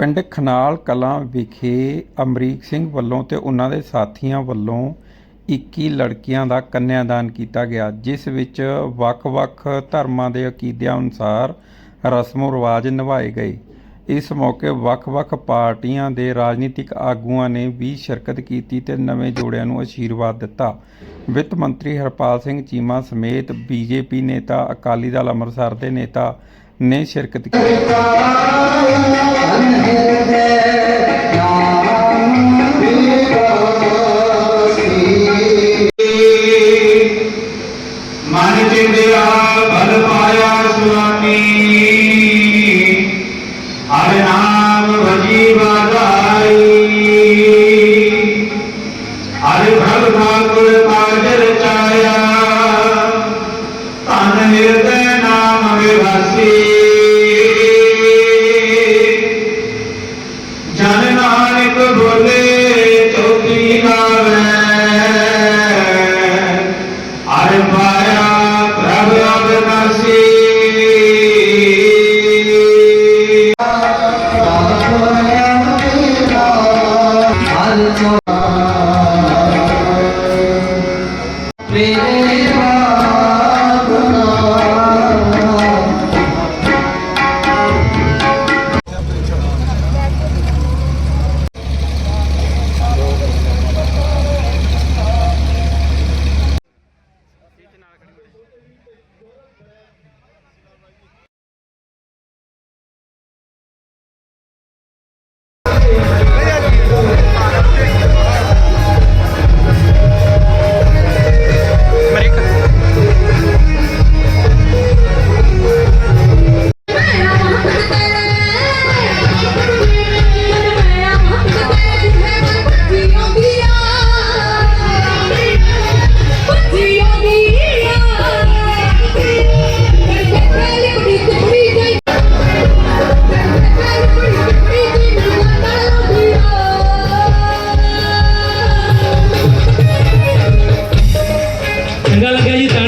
ਪਿੰਡ ਖਨਾਲ ਕਲਾਂ ਵਿਖੇ ਅਮਰੀਕ ਸਿੰਘ ਵੱਲੋਂ ਤੇ ਉਹਨਾਂ ਦੇ ਸਾਥੀਆਂ ਵੱਲੋਂ 21 ਲੜਕੀਆਂ ਦਾ ਕੰਨਿਆਦਾਨ ਕੀਤਾ ਗਿਆ, ਜਿਸ ਵਿੱਚ ਵੱਖ-ਵੱਖ ਧਰਮਾਂ ਦੇ ਅਕੀਦਿਆਂ ਅਨੁਸਾਰ ਰਸਮੋ ਰਿਵਾਜ ਨਿਭਾਏ ਗਏ। ਇਸ ਮੌਕੇ ਵੱਖ-ਵੱਖ ਪਾਰਟੀਆਂ ਦੇ ਰਾਜਨੀਤਿਕ ਆਗੂਆਂ ਨੇ ਵੀ ਸ਼ਿਰਕਤ ਕੀਤੀ ਤੇ ਨਵੇਂ ਜੋੜਿਆਂ ਨੂੰ ਅਸ਼ੀਰਵਾਦ ਦਿੱਤਾ। ਵਿੱਤ ਮੰਤਰੀ ਹਰਪਾਲ ਸਿੰਘ ਚੀਮਾ ਸਮੇਤ ਬੀਜੇਪੀ ਨੇਤਾ, ਅਕਾਲੀ ਦਲ, ਅੰਮ੍ਰਿਤਸਰ ਦੇ ਨੇਤਾ ਨੇ ਸ਼ਿਰਕਤ ਕੀਤੀ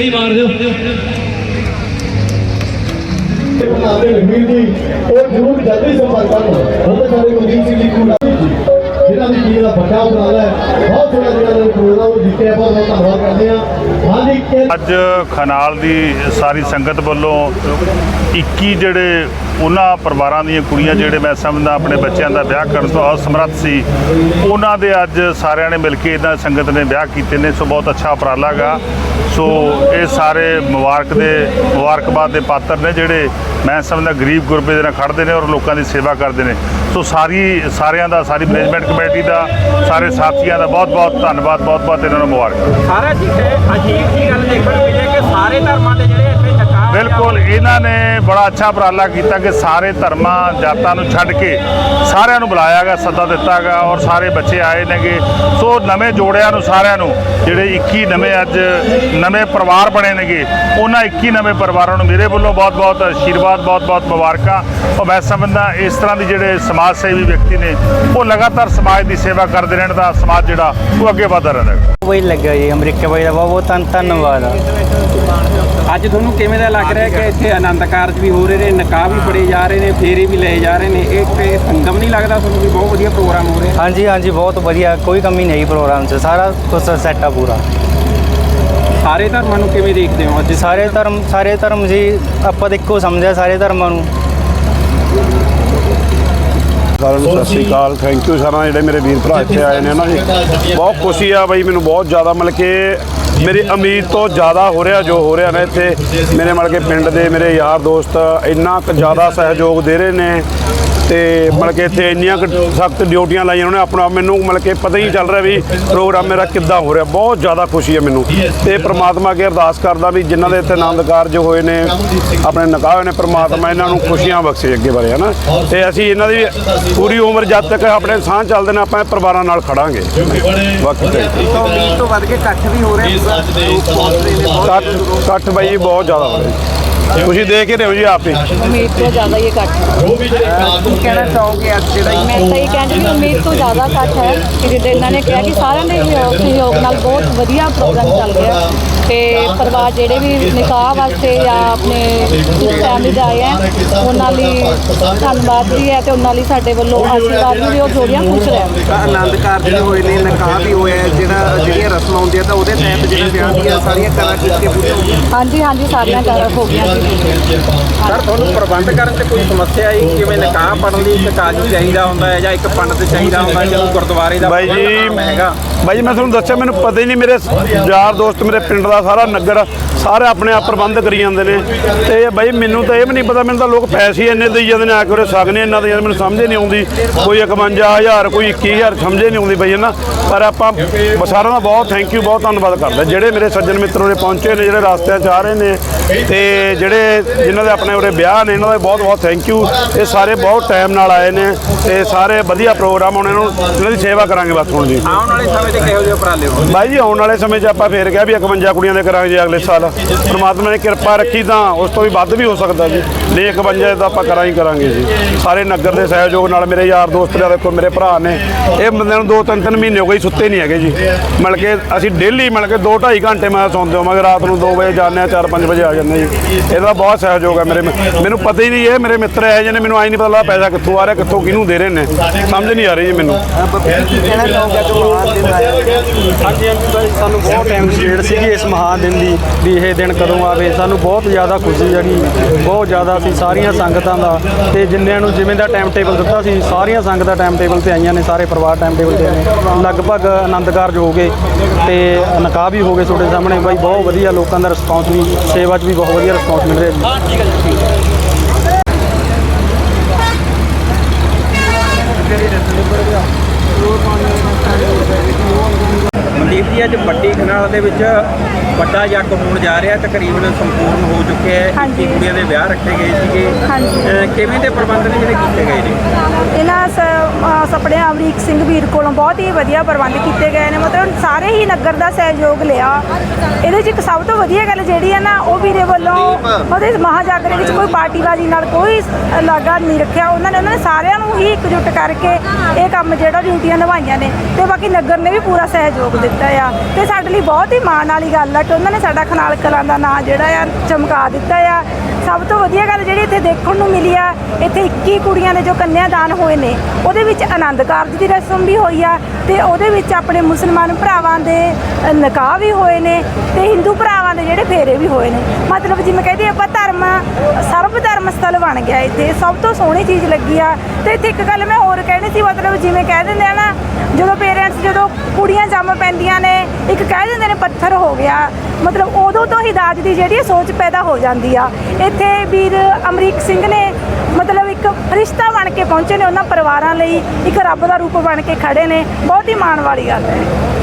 ਤਾੜੀ ਮਾਰ ਦਿਓ। ਬਣਾਉਂਦੇ ਲਖਵੀਰ ਜੀ ਉਹ ਜ਼ਰੂਰ ਜਲਦੀ ਸੰਪਰਕ ਕਰਨ ਉਹਦੇ ਸਾਡੇ ਕੁਲਦੀਪ ਸਿੰਘ ਜੀ ਕੁੜਾ ਜਿਹਨਾਂ ਦੀ ਟੀਮ ਦਾ ਵੱਡਾ ਉਪਰਾਲਾ ਹੈ, ਬਹੁਤ ਸੋਹਣਾ ਜਿਹੜਾ ਪ੍ਰੋਗਰਾਮ ਬਹੁਤ ਬਹੁਤ ਧੰਨਵਾਦ ਕਰਦੇ ਹਾਂ। ਹਾਂਜੀ ਅੱਜ ਖਨਾਲ ਦੀ ਸਾਰੀ ਸੰਗਤ ਵੱਲੋਂ 21 ਜਿਹੜੇ ਉਹਨਾਂ ਪਰਿਵਾਰਾਂ ਦੀਆਂ ਕੁੜੀਆਂ ਜਿਹੜੇ ਮੈਂ ਸਮਝਦਾ ਆਪਣੇ ਬੱਚਿਆਂ ਦਾ ਵਿਆਹ ਕਰਨ ਤੋਂ ਅਸਮਰੱਥ ਸੀ, ਉਹਨਾਂ ਦੇ ਅੱਜ ਸਾਰਿਆਂ ਨੇ ਮਿਲ ਕੇ ਇਹਨਾਂ ਸੰਗਤ ਨੇ ਵਿਆਹ ਕੀਤੇ ਨੇ, ਸੋ ਬਹੁਤ ਅੱਛਾ ਉਪਰਾਲਾ ਗਾ। ਸੋ ਇਹ ਸਾਰੇ ਮੁਬਾਰਕ ਦੇ, ਮੁਬਾਰਕਬਾਦ ਦੇ ਪਾਤਰ ਨੇ ਜਿਹੜੇ ਮੈਂ ਸਮਝਦਾ ਗਰੀਬ ਗੁਰਬੇ ਦੇ ਨਾਲ ਖੜਦੇ ਨੇ ਔਰ ਲੋਕਾਂ ਦੀ ਸੇਵਾ ਕਰਦੇ ਨੇ। ਸੋ ਸਾਰੀ, ਸਾਰਿਆਂ ਦਾ, ਸਾਰੀ ਮੈਨੇਜਮੈਂਟ ਕਮੇਟੀ ਦਾ, ਸਾਰੇ ਸਾਥੀਆਂ ਦਾ ਬਹੁਤ ਬਹੁਤ ਧੰਨਵਾਦ ਬਹੁਤ ਬਹੁਤ ਇਹਨਾਂ ਨੂੰ ਮੁਬਾਰਕ ਸਾਰਾ ਜੀ ਅਜੀਬ ਜੀ ਗੱਲ ਦੇਖਣ ਨੂੰ ਮਿਲੀ ਕਿ ਸਾਰੇ ਧਰਮਾਂ ਦੇ ਜਿਹੜੇ ਬਿਲਕੁਲ, ਇਹਨਾਂ ਨੇ ਬੜਾ ਅੱਛਾ ਉਪਰਾਲਾ ਕੀਤਾ ਕਿ ਸਾਰੇ ਧਰਮਾਂ, ਜਾਤਾਂ ਨੂੰ ਛੱਡ ਕੇ ਸਾਰਿਆਂ ਨੂੰ ਬੁਲਾਇਆ ਗਿਆ, ਸੱਦਾ ਦਿੱਤਾ ਗਿਆ ਔਰ ਸਾਰੇ ਬੱਚੇ ਆਏ ਨੇਗੇ ਸੋ ਨਵੇਂ ਜੋੜਿਆਂ ਨੂੰ ਸਾਰਿਆਂ ਨੂੰ, ਜਿਹੜੇ 21 ਨਵੇਂ ਅੱਜ ਨਵੇਂ ਪਰਿਵਾਰ ਬਣੇ ਨੇਗੇ, ਉਹਨਾਂ 21 ਨਵੇਂ ਪਰਿਵਾਰਾਂ ਨੂੰ ਮੇਰੇ ਵੱਲੋਂ ਬਹੁਤ-ਬਹੁਤ ਆਸ਼ੀਰਵਾਦ ਬਹੁਤ-ਬਹੁਤ ਮੁਬਾਰਕਾਂ ਔਰ ਮੈਂ ਸਮਝਦਾ ਇਸ ਤਰ੍ਹਾਂ ਦੇ ਜਿਹੜੇ ਸਮਾਜ ਸੇਵੀ ਵਿਅਕਤੀ ਨੇ, ਉਹ ਲਗਾਤਾਰ ਸਮਾਜ ਦੀ ਸੇਵਾ ਕਰਦੇ ਰਹਿਣ ਦਾ ਸਮਾਜ ਜਿਹੜਾ, ਉਹ ਅੱਗੇ ਵਧਦਾ ਰਹਿੰਦਾ ਵਹੀ ਲੱਗਿਆ ਜੀ ਅਮਰੀਕਾ ਬਾਈ ਦਾ ਬਹੁਤ ਬਹੁਤ ਧੰਨਵਾਦ ਅੱਜ ਤੁਹਾਨੂੰ ਕਿਵੇਂ ਦਾ ਲੱਗ ਰਿਹਾ ਕਿ ਇੱਥੇ ਆਨੰਦ ਕਾਰਜ ਵੀ ਹੋ ਰਹੇ ਨੇ ਨਿਕਾਹ ਵੀ ਪੜੇ ਜਾ ਰਹੇ ਨੇ ਫੇਰੇ ਵੀ ਲਏ ਜਾ ਰਹੇ ਨੇ ਇਹ ਤੇ ਸੰਗਮ ਨਹੀਂ ਲੱਗਦਾ ਤੁਹਾਨੂੰ ਵੀ ਬਹੁਤ ਵਧੀਆ ਪ੍ਰੋਗਰਾਮ ਹੋ ਰਿਹਾ? ਹਾਂਜੀ ਹਾਂਜੀ ਬਹੁਤ ਵਧੀਆ ਕੋਈ ਕਮੀ ਨਹੀਂ ਪ੍ਰੋਗਰਾਮ 'ਚ ਸਾਰਾ ਕੁਝ ਸੈੱਟ ਆ ਪੂਰਾ। ਸਾਰੇ ਧਰਮਾਂ ਨੂੰ ਕਿਵੇਂ ਦੇਖਦੇ ਹੋ ਅੱਜ? ਸਾਰੇ ਧਰਮ ਸਾਰੇ ਧਰਮ ਜੀ ਆਪਾਂ ਇੱਕੋ ਸਮਝਿਆ ਸਾਰੇ ਧਰਮਾਂ ਨੂੰ। ਸਾਰਿਆਂ ਨੂੰ ਸਤਿ ਸ੍ਰੀ ਅਕਾਲ ਥੈਂਕ ਯੂ ਸਾਰਿਆਂ ਜਿਹੜੇ ਮੇਰੇ ਵੀਰ ਭਰਾ ਇੱਥੇ ਆਏ ਨੇ ਨਾ ਜੀ ਬਹੁਤ ਖੁਸ਼ੀ ਆ ਬਈ ਮੈਨੂੰ ਬਹੁਤ ਜ਼ਿਆਦਾ ਮਤਲਬ ਕਿ ਮੇਰੀ ਉਮੀਦ ਤੋਂ ਜ਼ਿਆਦਾ ਹੋ ਰਿਹਾ, ਜੋ ਹੋ ਰਿਹਾ ਨਾ ਇੱਥੇ, ਮੇਰੇ ਮਤਲਬ ਕਿ ਪਿੰਡ ਦੇ ਮੇਰੇ ਯਾਰ ਦੋਸਤ ਇੰਨਾ ਕੁ ਜ਼ਿਆਦਾ ਸਹਿਯੋਗ ਦੇ ਰਹੇ ਨੇ। ਤੇ ਮਤਲਬ ਕਿ ਇੱਥੇ ਇੰਨੀਆਂ ਕੁ ਸਖਤ ਡਿਊਟੀਆਂ ਲਾਈਆਂ ਉਹਨਾਂ ਨੇ ਆਪਣਾ ਮੈਨੂੰ ਮਤਲਬ ਕਿ ਪਤਾ ਹੀ ਚੱਲ ਰਿਹਾ ਵੀ ਪ੍ਰੋਗਰਾਮ ਮੇਰਾ ਕਿੱਦਾਂ ਹੋ ਰਿਹਾ। ਬਹੁਤ ਜ਼ਿਆਦਾ ਖੁਸ਼ੀ ਹੈ ਮੈਨੂੰ। ਤੇ ਪ੍ਰਮਾਤਮਾ ਅੱਗੇ ਅਰਦਾਸ ਕਰਦਾ ਵੀ ਜਿਨ੍ਹਾਂ ਦੇ ਇੱਥੇ ਆਨੰਦ ਕਾਰਜ ਹੋਏ ਨੇ ਆਪਣੇ ਨਿਕਾਹ ਹੋਏ ਨੇ ਪ੍ਰਮਾਤਮਾ ਇਹਨਾਂ ਨੂੰ ਖੁਸ਼ੀਆਂ ਬਖਸ਼ੇ ਅੱਗੇ ਬਾਰੇ ਹਨਾ? ਤੇ ਅਸੀਂ ਇਹਨਾਂ ਦੀ ਪੂਰੀ ਉਮਰ ਜਦ ਤੱਕ ਆਪਣੇ ਸਾਹ ਚੱਲਦੇ ਨੇ ਆਪਾਂ ਇਹ ਪਰਿਵਾਰਾਂ ਨਾਲ ਖੜਾਂਗੇ। ਬਾਕੀ ਤੇ ਤੋਂ ਉਮੀਦ ਤੋਂ ਵੱਧ ਕੇ ਇਕੱਠ ਵੀ ਹੋ ਰਿਹਾ ਲੋਕ ਪਹੁੰਚ ਰਹੇ ਨੇ ਬਹੁਤ ਕੱਠ ਕੱਠ ਬਾਈ ਬਹੁਤ ਜ਼ਿਆਦਾ ਹੋ ਰਿਹਾ। ਤੁਸੀਂ ਦੇਖ ਹੀ ਰਹੇ ਹੋ ਜੀ ਆਪੇ ਉਮੀਦ ਤੋਂ ਜ਼ਿਆਦਾ ਹੀ ਇਕੱਠ ਹੈ ਕਹਿਣਾ ਚਾਹੋਗੇ ਅੱਜ ਜਿਹੜਾ ਮੈਂ ਤਾਂ ਇਹ ਕਹਿੰਦੀ ਵੀ ਉਮੀਦ ਤੋਂ ਜ਼ਿਆਦਾ ਇਕੱਠ ਹੈ ਕਿ ਜਿੱਦਾਂ ਇਹਨਾਂ ਨੇ ਕਿਹਾ ਕਿ ਸਾਰਿਆਂ ਦੇ ਸਹਿਯੋਗ ਨਾਲ ਬਹੁਤ ਵਧੀਆ ਪ੍ਰੋਗਰਾਮ ਚੱਲ ਰਿਹਾ। ਤੇ ਪਰਿਵਾਰ ਜਿਹੜੇ ਵੀ ਨਿਕਾਹ ਵਾਸਤੇ ਜਾਂ ਆਪਣੇ ਫੈਮਿਲੀ ਦੇ ਆਏ ਆ ਉਹਨਾਂ ਲਈ ਧੰਨਵਾਦ ਵੀ ਹੈ ਤੇ ਉਹਨਾਂ ਲਈ ਸਾਡੇ ਵੱਲੋਂ ਆਸ਼ੀਰਵਾਦ ਵੀ ਉਹ ਜੋੜੀਆਂ ਖੁਸ਼ ਰਹਿਣ ਤਾਂ ਆਨੰਦ ਕਾਰਜ ਵੀ ਹੋਏ ਨੇ ਨਿਕਾਹ ਵੀ ਹੋਇਆ ਹੈ, ਜਿਹੜਾ ਜਿਹੜੀਆਂ ਰਸਮਾਂ ਹੁੰਦੀਆਂ ਤਾਂ ਉਹਦੇ ਤਹਿਤ ਜਿਹੜਾ ਵਿਆਹ ਦੀਆਂ ਸਾਰੀਆਂ ਕਲਾ ਕੀਤੀਆਂ ਪੂਰੀਆਂ ਹਾਂਜੀ ਹਾਂਜੀ ਸਾਰੀਆਂ ਕਰ ਹੋ ਗਈਆਂ ਜੀ। ਸਰ ਤੁਹਾਨੂੰ ਪ੍ਰਬੰਧ ਕਰਨ 'ਚ ਕੋਈ ਸਮੱਸਿਆ ਆਈ? ਜਿਵੇਂ ਨਿਕਾਹ ਪੜਨ ਲਈ ਇੱਕ ਕਾਜੀ ਚਾਹੀਦਾ ਹੁੰਦਾ ਹੈ ਜਾਂ ਇੱਕ ਪੰਡਤ ਚਾਹੀਦਾ ਹੁੰਦਾ ਜਦੋਂ ਗੁਰਦੁਆਰੇ ਦਾ ਬਾਈ ਜੀ ਹੈਗਾ? ਬਾਈ ਜੀ ਮੈਂ ਤੁਹਾਨੂੰ ਦੱਸਿਆ ਮੈਨੂੰ ਪਤਾ ਹੀ ਨਹੀਂ ਮੇਰੇ ਯਾਰ ਦੋਸਤ ਮੇਰੇ ਪਿੰਡ ਦਾ ਸਾਰਾ ਨਗਰ ਸਾਰੇ ਆਪਣੇ ਆਪ ਪ੍ਰਬੰਧ ਕਰੀ ਜਾਂਦੇ ਨੇ। ਤੇ ਬਾਈ ਮੈਨੂੰ ਤਾਂ ਇਹ ਵੀ ਨਹੀਂ ਪਤਾ ਮੈਨੂੰ ਤਾਂ ਲੋਕ ਪੈਸੇ ਇੰਨੇ ਦੇਈ ਜਾਂਦੇ ਨੇ ਆ ਕੇ ਇਹਨਾਂ ਦੇ ਮੈਨੂੰ ਸਮਝ ਨਹੀਂ ਆਉਂਦੀ। ਕੋਈ 51000 ਕੋਈ 21000 ਸਮਝੇ ਨਹੀਂ ਆਉਂਦੀ ਬਈ ਨਾ? ਪਰ ਆਪਾਂ ਸਾਰਿਆਂ ਦਾ ਬਹੁਤ ਥੈਂਕ ਯੂ ਬਹੁਤ ਧੰਨਵਾਦ ਕਰਦਾ ਜਿਹੜੇ ਮੇਰੇ ਸੱਜਣ ਮਿੱਤਰ ਉਰੇ ਪਹੁੰਚੇ ਨੇ ਜਿਹੜੇ ਰਾਸਤੇ 'ਚ ਆ ਰਹੇ ਨੇ ਤੇ ਜਿਹੜੇ ਜਿਨ੍ਹਾਂ ਦੇ ਆਪਣੇ ਉਰੇ ਵਿਆਹ ਨੇ ਇਹਨਾਂ ਦਾ ਬਹੁਤ ਬਹੁਤ ਥੈਂਕ ਯੂ ਇਹ ਸਾਰੇ ਬਹੁਤ ਟਾਈਮ ਨਾਲ ਆਏ ਨੇ ਤੇ ਸਾਰੇ ਵਧੀਆ ਪ੍ਰੋਗਰਾਮ ਹੋਣੇ ਨੂੰ ਇਹਨਾਂ ਦੀ ਸੇਵਾ ਕਰਾਂਗੇ ਬਸ ਹੁਣ ਜੀ। ਆਉਣ ਵਾਲੇ ਸਮੇਂ 'ਚ ਕਿਹੋ ਜਿਹੇ ਉਪਰਾਲੇ ਹੋ ਬਾਈ ਜੀ ਆਉਣ ਵਾਲੇ ਸਮੇਂ 'ਚ ਆਪਾਂ ਫੇਰ ਕਿਹਾ ਵੀ 51 ਕੁੜੀਆਂ ਦੇ ਕਰਾਂਗੇ ਜੀ ਅਗਲੇ ਸਾਲ। ਪ੍ਰਮਾਤਮਾ ਨੇ ਕਿਰਪਾ ਰੱਖੀ ਤਾਂ ਉਸ ਤੋਂ ਵੀ ਵੱਧ ਵੀ ਹੋ ਸਕਦਾ ਜੀ। ਨਹੀਂ 51 ਦਾ ਆਪਾਂ ਕਰਾਂ ਹੀ ਕਰਾਂਗੇ ਜੀ। ਸਾਰੇ ਨਗਰ ਦੇ ਸਹਿਯੋਗ ਨਾਲ ਮੇਰੇ ਯਾਰ ਦੋਸਤ ਨੇ, ਦੇਖੋ ਮੇਰੇ ਭਰਾ ਨੇ, ਇਹ ਬੰਦੇ ਨੂੰ ਦੋ ਤਿੰਨ ਤਿੰਨ ਮਹੀਨੇ ਹੋ ਗਏ ਸੁੱਤੇ ਨਹੀਂ ਹੈਗੇ ਜੀ। ਮਿਲ ਕੇ ਅਸੀਂ ਡੇਲੀ ਮਿਲ ਕੇ 2 2.5 ਘੰਟੇ ਮੈਂ ਸੌਂਦੇ ਹੋਵਾਂਗੇ, ਰਾਤ ਨੂੰ 2 ਵਜੇ ਜਾਂਦੇ ਆ 4-5 ਵਜੇ ਆ ਜਾਂਦੇ ਜੀ। ਇਹਦਾ ਬਹੁਤ ਸਹਿਯੋਗ ਹੈ ਮੇਰੇ ਮੈਨੂੰ ਪਤਾ ਹੀ ਨਹੀਂ ਇਹ ਮੇਰੇ ਮਿੱਤਰ ਇਹੋ ਜਿਹੇ ਨੇ, ਮੈਨੂੰ ਆਈ ਨਹੀਂ ਪਤਾ ਲੱਗਦਾ ਪੈਸਾ ਕਿੱਥੋਂ ਆ ਰਿਹਾ, ਕਿੱਥੋਂ ਕਿਹਨੂੰ ਦੇ ਰਹੇ ਨੇ। ਸਮਝ ਨਹੀਂ ਆ ਰਹੀ ਜੀ ਮੈਨੂੰ। ਹਾਂਜੀ ਹਾਂਜੀ ਬਾਈ ਸਾਨੂੰ ਬਹੁਤ ਟਾਈਮ ਦੀ ਵੇਟ ਸੀਗੀ ਇਸ ਮਹਾਨ ਦਿਨ ਦੀ, ਵੀ ਇਹ ਦਿਨ ਕਦੋਂ ਆਵੇ। ਸਾਨੂੰ ਬਹੁਤ ਜ਼ਿਆਦਾ ਖੁਸ਼ੀ ਜਿਹੜੀ ਬਹੁਤ ਜ਼ਿਆਦਾ ਸੀ ਸਾਰੀਆਂ ਸੰਗਤਾਂ ਦਾ ਤੇ ਜਿੰਨਿਆਂ ਨੂੰ ਜਿਵੇਂ ਦਾ ਟਾਈਮ ਟੇਬਲ ਦਿੱਤਾ ਸੀ, ਸਾਰੀਆਂ ਸੰਗਤਾਂ ਟਾਈਮ ਟੇਬਲ ਤੇ ਆਈਆਂ ਨੇ, ਸਾਰੇ ਪਰਿਵਾਰ ਟਾਈਮ ਟੇਬਲ ਤੇ ਨੇ। ਲਗਭਗ ਆਨੰਦ ਕਾਰਜ ਹੋ ਗਏ ਤੇ ਨਿਕਾਹ ਵੀ ਹੋ ਗਏ ਤੁਹਾਡੇ ਸਾਹਮਣੇ। ਬਾਈ, ਬਹੁਤ ਵਧੀਆ ਲੋਕਾਂ ਦਾ ਰਿਸਪੌਂਸ ਵੀ, ਸੇਵਾ 'ਚ ਵੀ ਬਹੁਤ ਵਧੀਆ ਰਿਸਪੌਂਸ ਮਿਲ ਰਿਹਾ ਜੀ। ਮਨਦੀਪ ਜੀ ਅੱਜ ਵੱਡੀ ਖਨਾਲ ਦੇ ਵਿੱਚ ਵੱਡਾ ਜੱਗ ਹੋਣ ਜਾ ਰਿਹਾ ਤਕਰੀਬਨ ਸੰਪੂਰਨ ਹੋ ਚੁੱਕਿਆ ਹੈ। ਇੱਕੀ ਕੁੜੀਆਂ ਦੇ ਵਿਆਹ ਰੱਖੇ ਗਏ ਸੀਗੇ। ਕਿਵੇਂ ਦੇ ਪ੍ਰਬੰਧ ਨੇ ਜਿਹੜੇ ਕੀਤੇ ਗਏ ਨੇ? ਇਹਨਾਂ ਸਪੜੇ ਅਮਰੀਕ ਸਿੰਘ ਵੀਰ ਕੋਲੋਂ ਬਹੁਤ ਹੀ ਵਧੀਆ ਪ੍ਰਬੰਧ ਕੀਤੇ ਗਏ ਨੇ। ਮਤਲਬ ਸਾਰੇ ਹੀ ਨਗਰ ਦਾ ਸਹਿਯੋਗ ਲਿਆ। ਇਹਦੇ 'ਚ ਇੱਕ ਸਭ ਤੋਂ ਵਧੀਆ ਗੱਲ ਜਿਹੜੀ ਹੈ ਨਾ ਉਹ ਵੀਰੇ ਵੱਲੋਂ ਉਹਦੇ ਮਹਾਜਾਗਰੇ ਵਿੱਚ ਕੋਈ ਪਾਰਟੀਬਾਜ਼ੀ ਨਾਲ ਕੋਈ ਲਾਗਾ ਨਹੀਂ ਰੱਖਿਆ। ਉਹਨਾਂ ਨੇ ਉਹਨਾਂ ਨੇ ਸਾਰਿਆਂ ਨੂੰ ਹੀ ਇਕਜੁੱਟ ਕਰਕੇ ਇਹ ਕੰਮ ਜਿਹੜਾ ਡਿਊਟੀਆਂ ਨਿਭਾਈਆਂ ਨੇ ਤੇ ਬਾਕੀ ਨਗਰ ਨੇ ਵੀ ਪੂਰਾ ਸਹਿਯੋਗ ਦਿੱਤਾ ਆ। ਤੇ ਸਾਡੇ ਲਈ ਬਹੁਤ ਹੀ ਮਾਣ ਵਾਲੀ ਗੱਲ ਆ ਕਿ ਉਹਨਾਂ ਨੇ ਸਾਡਾ ਖਨਾਲ ਕਲਾਂ ਦਾ ਨਾਂ ਜਿਹੜਾ ਆ ਚਮਕਾ ਦਿੱਤਾ ਆ। ਸਭ ਤੋਂ ਵਧੀਆ ਗੱਲ ਜਿਹੜੀ ਇੱਥੇ ਦੇਖਣ ਨੂੰ ਮਿਲੀ ਆ ਇੱਥੇ 21 ਕੁੜੀਆਂ ਦੇ ਜੋ ਕੰਨਿਆਦਾਨ ਹੋਏ ਨੇ ਉਹਦੇ ਵਿੱਚ ਆਨੰਦ ਕਾਰਜ ਦੀ ਰਸਮ ਵੀ ਹੋਈ ਆ ਤੇ ਉਹਦੇ ਵਿੱਚ ਆਪਣੇ ਮੁਸਲਮਾਨ ਭਰਾਵਾਂ ਦੇ ਅ, ਨਿਕਾਹ ਵੀ ਹੋਏ ਨੇ ਤੇ ਹਿੰਦੂ ਭਰਾਵਾਂ ਦੇ ਜਿਹੜੇ ਫੇਰੇ ਵੀ ਹੋਏ ਨੇ। ਮਤਲਬ ਜਿਵੇਂ ਕਹਿੰਦੇ ਆਪਾਂ ਧਰਮ ਸਰਬ ਧਰਮ ਸਥਲ ਬਣ ਗਿਆ ਇੱਥੇ ਸਭ ਤੋਂ ਸੋਹਣੀ ਚੀਜ਼ ਲੱਗੀ ਆ। ਤੇ ਇੱਥੇ ਇੱਕ ਗੱਲ ਮੈਂ ਹੋਰ ਕਹਿਣੀ ਸੀ ਮਤਲਬ ਜਿਵੇਂ ਕਹਿ ਦਿੰਦੇ ਆ ਨਾ ਜਦੋਂ ਜਦੋਂ ਕੁੜੀਆਂ ਜੰਮ ਪੈਂਦੀਆਂ ਨੇ, ਇੱਕ ਕਹਿ ਦਿੰਦੇ ਨੇ ਪੱਥਰ ਹੋ ਗਿਆ। ਮਤਲਬ ਉਦੋਂ ਤੋਂ ਹੀ ਦਾਜ ਦੀ ਜਿਹੜੀ ਸੋਚ ਪੈਦਾ ਹੋ ਜਾਂਦੀ ਆ। ਇੱਥੇ ਵੀਰ ਅਮਰੀਕ ਸਿੰਘ ਨੇ ਮਤਲਬ ਇੱਕ ਰਿਸ਼ਤਾ ਬਣ ਕੇ ਪਹੁੰਚੇ ਨੇ ਉਹਨਾਂ ਪਰਿਵਾਰਾਂ ਲਈ। ਇੱਕ ਰੱਬ ਦਾ ਰੂਪ ਬਣ ਕੇ ਖੜੇ ਨੇ। ਬਹੁਤ ਹੀ ਮਾਣ ਵਾਲੀ ਗੱਲ ਹੈ।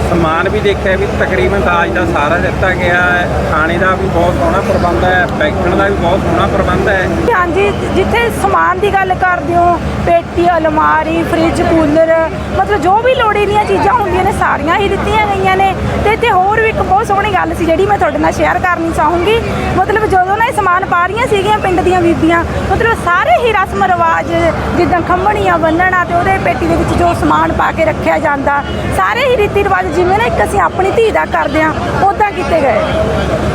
ਸਮਾਨ ਵੀ ਦੇਖਿਆ ਵੀ ਤਕਰੀਬਨ ਦਾਜ ਦਾ ਸਾਰਾ ਦਿੱਤਾ ਗਿਆ ਹੈ। ਖਾਣੇ ਦਾ ਵੀ ਬਹੁਤ ਸੋਹਣਾ ਪ੍ਰਬੰਧ ਹੈ ਬੈਠਣ ਦਾ ਵੀ ਬਹੁਤ ਸੋਹਣਾ ਪ੍ਰਬੰਧ ਹੈ। ਹਾਂਜੀ, ਜਿੱਥੇ ਸਮਾਨ ਦੀ ਗੱਲ ਕਰਦੇ ਹੋ, ਪੇਟੀ, ਅਲਮਾਰੀ, ਫ੍ਰਿਜ, ਕੂਲਰ, ਮਤਲਬ ਜੋ ਵੀ ਲੋੜੀ ਦੀਆਂ ਚੀਜ਼ਾਂ ਹੁੰਦੀਆਂ ਨੇ, ਸਾਰੀਆਂ ਹੀ ਦਿੱਤੀਆਂ ਗਈਆਂ ਨੇ। ਤੇ ਇੱਥੇ ਹੋਰ ਵੀ ਇੱਕ ਬਹੁਤ ਸੋਹਣੀ ਗੱਲ ਸੀ, ਜਿਹੜੀ ਮੈਂ ਤੁਹਾਡੇ ਨਾਲ ਸ਼ੇਅਰ ਕਰਨੀ ਚਾਹੂੰਗੀ। ਮਤਲਬ ਜਦੋਂ ਨਾ ਇਹ ਸਮਾਨ ਪਾ ਰਹੀਆਂ ਸੀਗੀਆਂ ਪਿੰਡ ਦੀਆਂ ਬੀਬੀਆਂ, ਮਤਲਬ ਸਾਰੇ ਹੀ ਰਸਮ ਰਿਵਾਜ, ਜਿੱਦਾਂ ਖੰਭਣੀਆਂ ਬੰਨਣਾ ਤੇ ਉਹਦੇ ਪੇਟੀ ਦੇ ਵਿੱਚ ਜੋ ਸਮਾਨ ਪਾ ਕੇ ਰੱਖਿਆ ਜਾਂਦਾ, ਸਾਰੇ ਹੀ ਰੀਤੀ ਰਿਵਾਜ ਜਿਵੇਂ ਨਾ ਇੱਕ ਅਸੀਂ ਆਪਣੀ ਧੀ ਦਾ ਕਰਦੇ ਆ ਉਦਾਂ ਕੀਤੇ ਗਏ।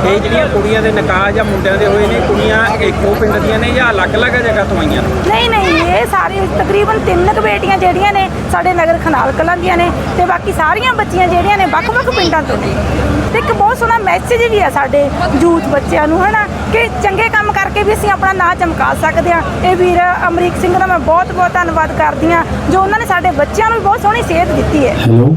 ਇਹ ਜਿਹੜੀਆਂ ਕੁੜੀਆਂ ਦੇ ਨਿਕਾਹ ਜਾਂ ਮੁੰਡਿਆਂ ਦੇ ਹੋਏ ਨੇ ਕੁੜੀਆਂ ਇੱਕੋ ਪਿੰਡ ਦੀਆਂ ਨੇ ਜਾਂ ਅਲੱਗ-ਅਲੱਗ ਜਗ੍ਹਾ ਤੋਂ ਆਈਆਂ ਨੇ? ਨਹੀਂ ਨਹੀਂ ਇਹ ਸਾਰੀ ਤਕਰੀਬਨ ਤਿੰਨ ਕੁ ਬੇਟੀਆਂ ਜਿਹੜੀਆਂ ਨੇ ਸਾਡੇ ਨਗਰ ਖਨਾਲ ਕਲਾਂ ਦੀਆਂ ਨੇ ਤੇ ਬਾਕੀ ਸਾਰੀਆਂ ਬੱਚੀਆਂ ਜਿਹੜੀਆਂ ਨੇ ਵੱਖ-ਵੱਖ ਪਿੰਡਾਂ ਤੋਂ ਨੇ। ਤੇ ਇੱਕ ਬਹੁਤ ਸੋਹਣਾ ਮੈਸੇਜ ਵੀ ਆ ਸਾਡੇ ਯੂਥ ਬੱਚਿਆਂ ਨੂੰ ਹਨਾ ਕਿ ਚੰਗੇ ਕੰਮ ਕਰਕੇ ਵੀ ਅਸੀਂ ਆਪਣਾ ਨਾਂ ਚਮਕਾ ਸਕਦੇ ਆ ਇਹ ਵੀਰ ਅਮਰੀਕ ਸਿੰਘ ਦਾ ਮੈਂ ਬਹੁਤ ਬਹੁਤ ਧੰਨਵਾਦ ਕਰਦੀ ਆ ਜੋ ਉਹਨਾਂ ਨੇ ਸਾਡੇ ਬੱਚਿਆਂ ਨੂੰ ਵੀ ਬਹੁਤ ਸੋਹਣੀ ਸੇਧ ਦਿੱਤੀ ਹੈ। ਹੈਲੋ